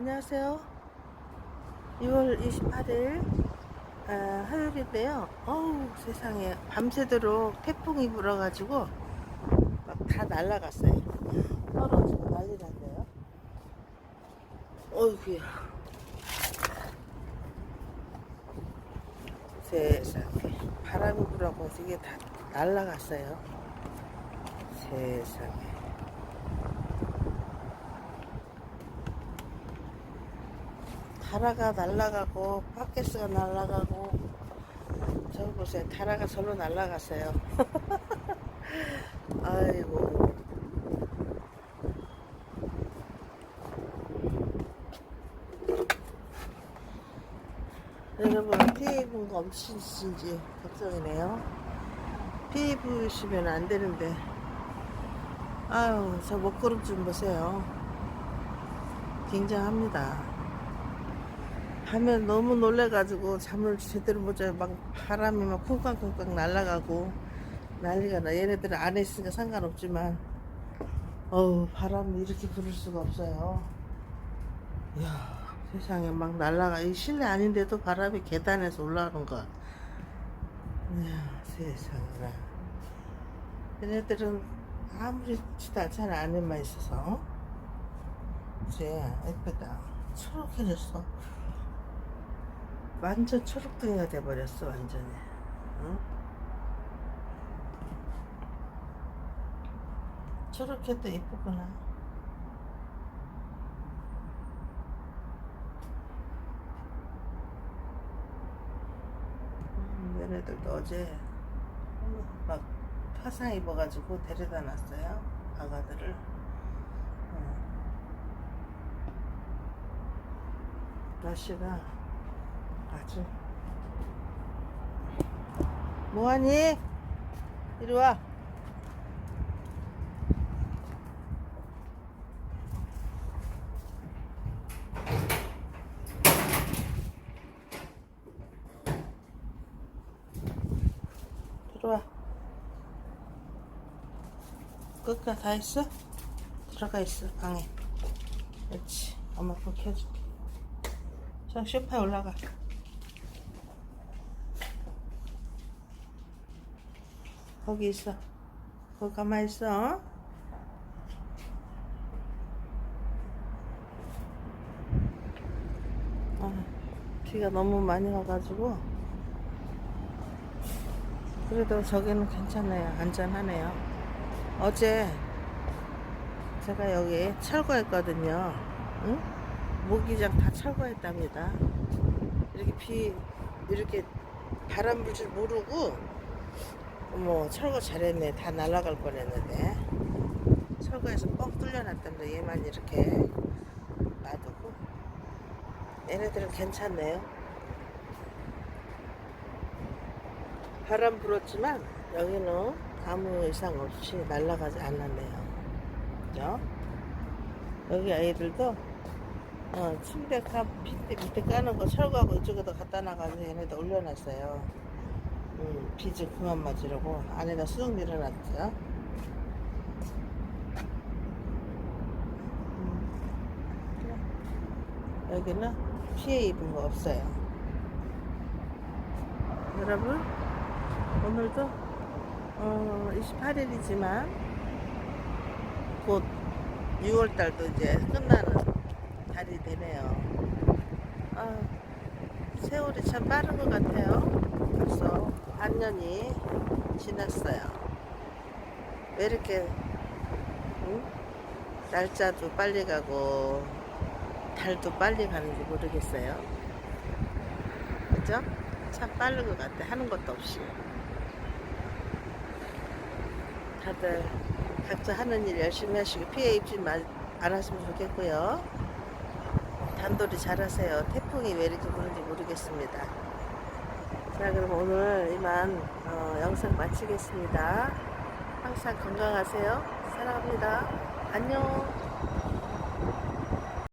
안녕하세요. 2월 28일 아, 화요일인데요. 어우 세상에 밤새도록 태풍이 불어가지고 막 다 날라갔어요. 떨어지고 난리 났네요. 어이구야. 세상에 바람이 불어서 이게 다 날라갔어요. 세상에. 다라가 날아가고 파켓스가 날아가고 저 보세요. 다라가 절로 날아갔어요. 아이고. 여러분 피해 입은 거 없으신지 걱정이네요. 피해 입으시면 안 되는데. 아유 저 먹구름 좀 보세요. 굉장합니다 밤에 너무 놀래가지고 잠을 제대로 못 자요. 막 바람이 막 쿵쾅쿵쾅 날아가고 난리가 나. 얘네들은 안에 있으니까 상관없지만 어우 바람이 이렇게 부를 수가 없어요. 이야 세상에 막 날아가. 이 실내 아닌데도 바람이 계단에서 올라오는 거야. 이야 세상에나. 얘네들은 아무리 지도 않잖아 안에만 있어서. 이제 예쁘다. 초록해졌어. 완전 초록등이가 돼버렸어 완전히 응? 초록해도 이쁘구나 음, 얘네들도 어제 막 화상 입어가지고 데려다 놨어요 아가들을 응. 날씨가 아주 뭐하니? 이리 와. 들어와. 끝까지 다 했어? 들어가 있어 방에. 그렇지. 엄마 불 켜줄게. 저 소파에 올라가. 거기 있어. 거기 가만히 있어. 어? 아, 비가 너무 많이 와가지고 그래도 저기는 괜찮아요. 안전하네요. 어제 제가 여기 철거했거든요. 응? 모기장 다 철거했답니다. 이렇게 비 이렇게 바람 불 줄 모르고 어머 철거 잘했네. 다 날아갈 뻔했는데. 철거해서 뻥 뚫려놨답니다 얘만 이렇게 놔두고. 얘네들은 괜찮네요. 바람 불었지만 여기는 아무 이상 없이 날아가지 않았네요. 그죠? 여기 아이들도 어, 침대 가 밑에, 밑에 까는 거 철거하고 이쪽에다 갖다 놔가지고 얘네들 올려놨어요 음, 비좀 그만 맞으려고 안에다 쑥 밀어놨죠. 음, 여기는 피해 입은 거 없어요. 여러분, 오늘도 어, 28일이지만 곧 6월달도 이제 끝나는 달이 되네요. 아, 세월이 참 빠른 것 같아요. 벌써 반년이 지났어요. 왜 이렇게 응? 날짜도 빨리 가고 달도 빨리 가는지 모르겠어요. 그죠? 참 빠른 것 같아. 하는 것도 없이. 다들 각자 하는 일 열심히 하시고 피해 입지 하시면 좋겠고요. 단돌이 잘하세요. 태풍이 왜 이렇게 부는지 모르겠습니다. 자, 그럼 오늘 이만 어, 영상 마치겠습니다. 항상 건강하세요. 사랑합니다. 안녕.